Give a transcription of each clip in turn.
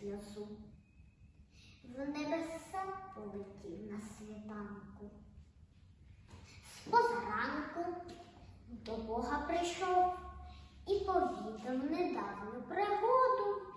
сльозу. В небеса полетів на світанку. Спозаранку до Бога прийшов і повідав недавню пригоду.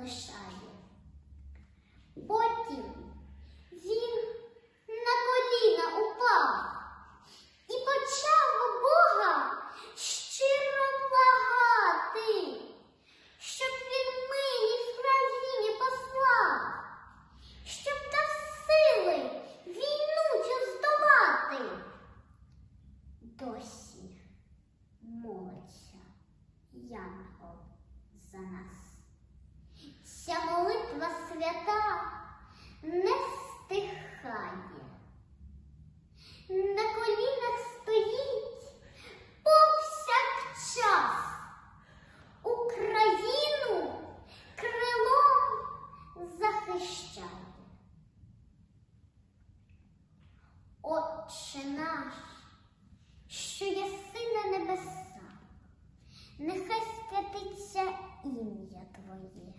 Залишає. Потім він на коліна упав і почав у Бога щиро благати, щоб він милі в країні послав, щоб дав сили війну цю здолати. Досі молиться Янгол за нас. Молитва свята не стихає. На колінах стоїть повсякчас. Україну крилом захищає. Отче наш, що єси на небесах, нехай святиться ім'я Твоє,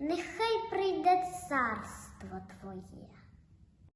нехай прийде царство Твоє.